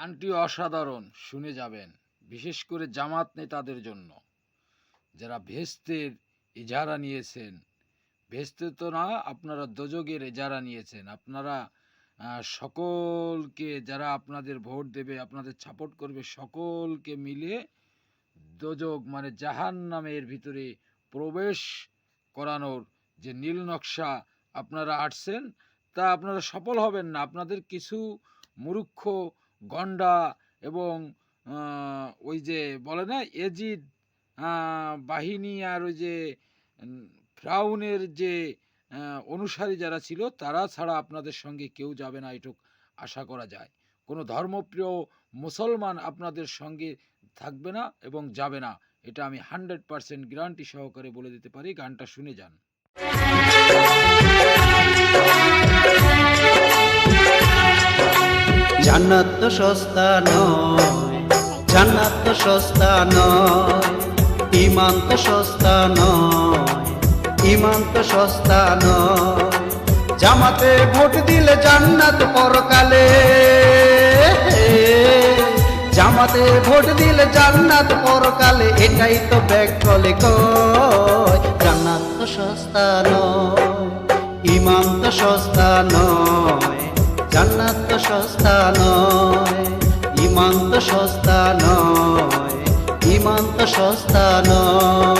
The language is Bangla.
গানটি অসাধারণ, শুনে যাবেন, বিশেষ করে জামাত নেতাদের জন্য। যারা ভেস্তের ইজারা নিয়েছেন, ভেস্তে তো না, আপনারা দোজগের ইজারা নিয়েছেন, আপনারা সকলকে যারা আপনাদের ভোট দেবে, আপনাদের সাপোর্ট করবে, সকলকে মিলে দোজগ মানে জাহান নামের ভিতরে প্রবেশ করানোর যে নীল নকশা আপনারা আটছেন, তা আপনারা সফল হবেন না। আপনাদের কিছু মূর্খ গন্ডা এবং ওই যে বলে না, এজিদ বাহিনী আর ওই যে ফ্রাউনের যে অনুসারী যারা ছিল, তারা ছাড়া আপনাদের সঙ্গে কেউ যাবে না এটুক আশা করা যায়। কোনো ধর্মপ্রিয় মুসলমান আপনাদের সঙ্গে থাকবে না এবং যাবে না। এটা আমি হান্ড্রেড পার্সেন্ট গ্যারান্টি সহকারে বলে দিতে পারি। গানটা শুনে যান। জান্নাত তো সস্তা নয়, জান্নাত তো সস্তা নয় ইমান তো সস্তা নয় ইমান তো সস্তা নয়। জামাতে ভোট দিলে জান্নাত পরকালে, জামাতে ভোট দিলে জান্নাত পরকালে, এটাই তো ব্যাগ কলে কয়। জান্নাত তো সস্তা নয় ইমান তো সস্তা নয়। জান্নাত তো সস্তা নয় ইমান তো সস্তা নয় ইমান তো সস্তা নয়।